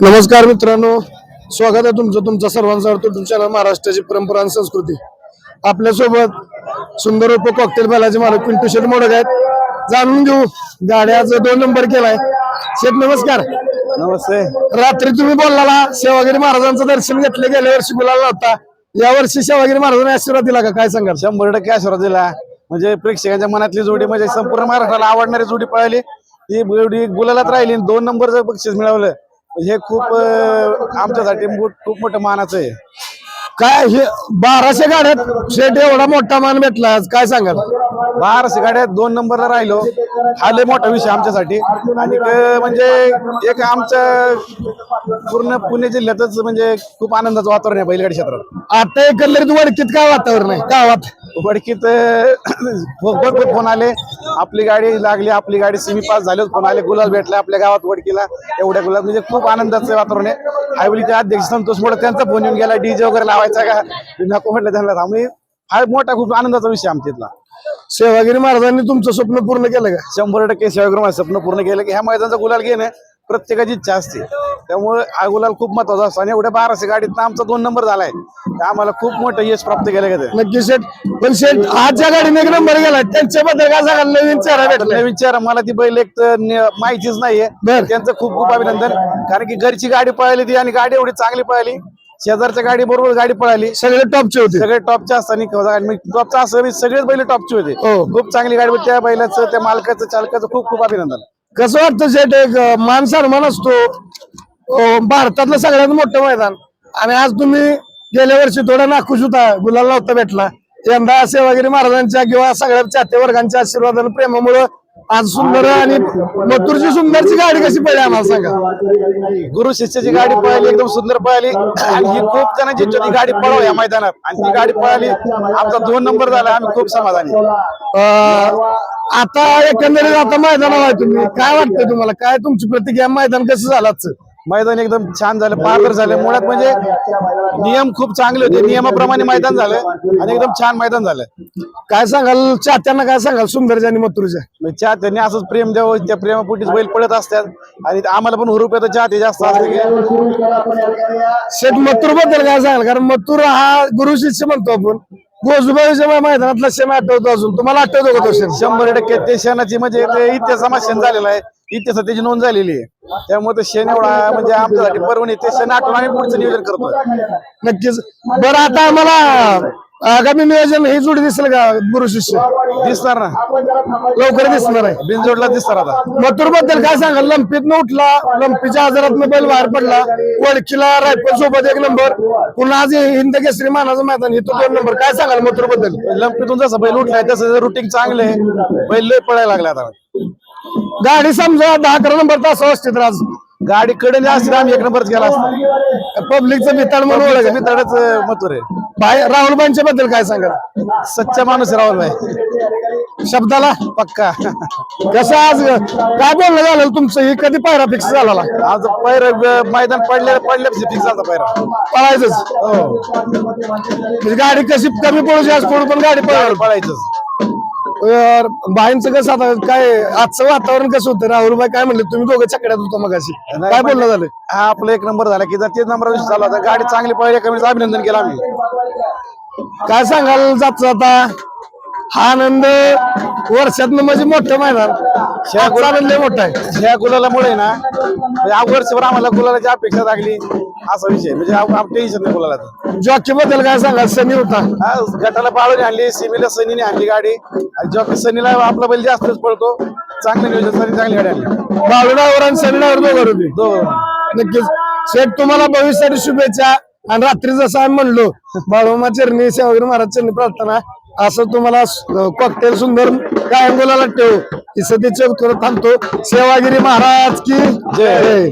नमस्कार मित्रांनो. स्वागत आहे तुमचं तुमचं सर्वांचा चॅनल महाराष्ट्राची परंपरा आणि संस्कृती. आपल्यासोबत सुंदर उप कॉकटेल बैलाचे मालक पिंटू शेट मोडक आहेत. जाणून घेऊ गाड्याचा दोन नंबर केलाय. शेठ नमस्कार. नमस्ते. रात्री तुम्ही बोलला सेवागिरी महाराजांचं दर्शन घेतले गेल्या वर्षी बोलायला होता या वर्षी सेवागिरी महाराजांनी आशीर्वाद दिला का? काय सांगाल? शंभर टक्के आशीर्वाद दिला. म्हणजे प्रेक्षकांच्या मनातली जोडी म्हणजे संपूर्ण महाराष्ट्राला आवडणारी जोडी पळाली. ही जोडी गुलालात राहिली आणि दोन नंबरचं बक्षीस मिळवलं हे खूप आमच्यासाठी खूप मोठं मानाचं आहे. काय हे बाराशे गाड्यात शेठ एवढा मोठा मान भेटला आज काय सांगाल? बाराशे गाड्यात दोन नंबरला राहिलो. हा लय मोठा विषय आमच्यासाठी. आणि म्हणजे एक आमच्या पूर्ण पुणे जिल्ह्यातच म्हणजे खूप आनंदाचं वातावरण आहे बैलगाडी क्षेत्रात. आता एकंदरीत वडकीत काय वातावरण आहे? गावात. वडकीत भरपूर फोन आले. आपली गाडी लागली आपली गाडी सिमी पास झाले फोन आले गुलाल भेटला आपल्या गावात वडकीला. एवढ्या गुलाल म्हणजे खूप आनंदाचं वातावरण आहे. हायवलीचे अध्यक्ष संतोष मोडे त्यांचा फोन येऊन गेला डीजे वगैरे लावायचा का? नको म्हटलं त्यांना आम्ही हा मोठा खूप आनंदाचा विषय आमच्या इथला. सेवागिरी महाराजांनी तुमचं स्वप्न पूर्ण केलं का? शंभर टक्के सेवाग्राम स्वप्न पूर्ण केलं की ह्या मैदानाचा गुलाल घेणं. प्रत्येकाची इच्छा असते. त्यामुळे गुलाल खूप महत्त्वाचा असतो. आणि एवढ्या बाराशे गाडीत आमचा दोन नंबर झालाय. आम्हाला खूप मोठं यश प्राप्त केलं गेलं नक्की शेठ. पण शेठ आज ज्या गाडीने एक नंबर गेला. त्यांच्याबद्दल काय सांगाल? नवीन चेहरा भेटला नवीन विचार मला ती बैल एक तर न- माहितीच नाहीये. बर. त्यांचं खूप खूप अभिनंदन. कारण की घरची गाडी पळाली ती आणि गाडी एवढी चांगली पळाली. शेजारच्या गाडी बरोबर गाडी पळाली. सगळे टॉपचे होते. सगळे टॉपच्या असताना टॉपचा असं मी सगळेच बैल टॉपचे होते. हो. खूप चांगली गाडी होती. त्या बैलाचं त्या मालकाचं चालकाचं खूप खूप अभिनंदन. कसं वाटतं शेठ? एक मान सन्मान असतो भारतातलं सगळ्यात मोठं मैदान. आणि आज तुम्ही गेल्या वर्षी थोडा नाखुश होता. गुलाल नव्हता भेटला. यंदा सेवागिरी महाराजांच्या किंवा सगळ्या चाहते वर्गांच्या आशीर्वाद आणि प्रेमामुळं आज सुंदर आणि मथुरची सुंदरची गाडी कशी पडली आम्हाला सांगा. गुरु शिष्याची गाडी पळाली एकदम सुंदर पळाली. आणि ही खूप जणांची इच्छा होती गाडी पळव या मैदानात. आणि ती गाडी पळाली. आमचा दोन नंबर झाला. आम्ही खूप समाधानी. आता एकंदरीत आता मैदानावर आहे तुम्ही. काय वाटतं तुम्हाला? काय तुमची प्रतिक्रिया? मैदान कसं झालं आजचं? मैदान एकदम छान झालं पारदर झालं. मुळात म्हणजे नियम खूप चांगले होते. नियमाप्रमाणे मैदान झालं आणि एकदम छान मैदान झालं. काय सांगाल? चाहत्यांना काय सांगाल? सुंदरच्या आणि मथुरच्या म्हणजे चहा त्यांनी असंच प्रेम द्यावं त्या प्रेमापोटीच बैल पडत असतात. आणि आम्हाला पण हुरूप येतं चहा ते जास्त असते की. शेठ मथुरबद्दल काय सांगाल? कारण मथुर हा गुरु शिष्य म्हणतो आपण. गोजूबाईच्या मैदानातला क्षण आठवतो अजून. तुम्हाला आठवतो का तो क्षण शंभर टक्के ते क्षणाची म्हणजे ते इतिहासामा क्षण झालेला आहे. इतिहासात त्याची नोंद झालेली आहे. त्यामुळे ते क्षण एवढा म्हणजे आमच्यासाठी पर्वणी ते क्षण आठवून आम्ही पुढचं नियोजन करतो नक्कीच. बरं आता आम्हाला आगामी नियोजन ही जोडी दिसेल का गुरु शिष्य? दिसणार ना. लवकर दिसणार आहे. बिनजोडला दिसणार आता. मथुरबद्दल काय सांगाल? लंपीत उठला लंपीच्या आजारात बैल बाहेर पडला वडकीला रायफल सोबत एक नंबर पुन्हा आज हिंद केसरी मानाचं मैदान इथं दोन नंबर काय सांगाल मथुरबद्दल लंपीतून जसं बैल उठलाय तसं रुटीन चांगलं आहे बैल लय पळायला लागला आता. गाडी समजा दहा अकरा नंबर तास असते तर आज गाडी कडे तर आम्ही एक नंबरच गेला असतो. पब्लिकचं भिताड म्हणून ओळख आहे. मित्राच मथुर आहे. बाय राहुलबाईंच्या बद्दल काय सांगाल? सच्चा माणूस राहुल भाई. शब्दाला पक्का. कसं आज काय बोलणं झालं तुमचं? ही कधी पायरा फिक्स झाला आज पैर मैदान पडले पडले फिक्स झाला पैर पळायचंच? म्हणजे गाडी कशी कमी पडू आज पण गाडी पळायला पळायचंच. बाईंचं कसं आता काय आजचं वातावरण कसं होतं? राहुलबाई काय म्हणले? तुम्ही दोघं चकड्यात होतो मगाशी. काय बोलणं झालं? हा आपला एक नंबर झाला की जर तेच नंबर विषय झाला होता गाडी चांगली पळली कमी अभिनंदन केलं आम्ही. काय सांगाल जात आता? हा आनंद वर्षातनं म्हणजे मोठं मैदान. आजचा आनंद लय मोठा आहे. ह्या गुलालामुळे ना म्हणजे या वर्षभर आम्हाला गुलालाची अपेक्षा लागली असा विषय. म्हणजे टेन्शन नाही गुलाला जॉकी बद्दल काय सांगाल सनी होता. गटाला बाळूने आणली सिमीला सनीने आणली गाडी. आणि जॉकी सनीला आपला बैल जास्तच पळतो. चांगलं नियोजन सनी चांगली गाडी आणली. बाळूडावर आणि सनीडावर दोघं होते. नक्कीच. शेठ तुम्हाला भविष्यासाठी शुभेच्छा. आणि रात्री जसं आम्ही म्हणलो बाळोमा चरणी सेवागिरी महाराज चरणी प्रार्थना. असं तुम्हाला कॉकटेल सुंदर कायम बोलायला ठेवू. ही सतीचे उत्तर थांबतो सेवागिरी महाराज की जय.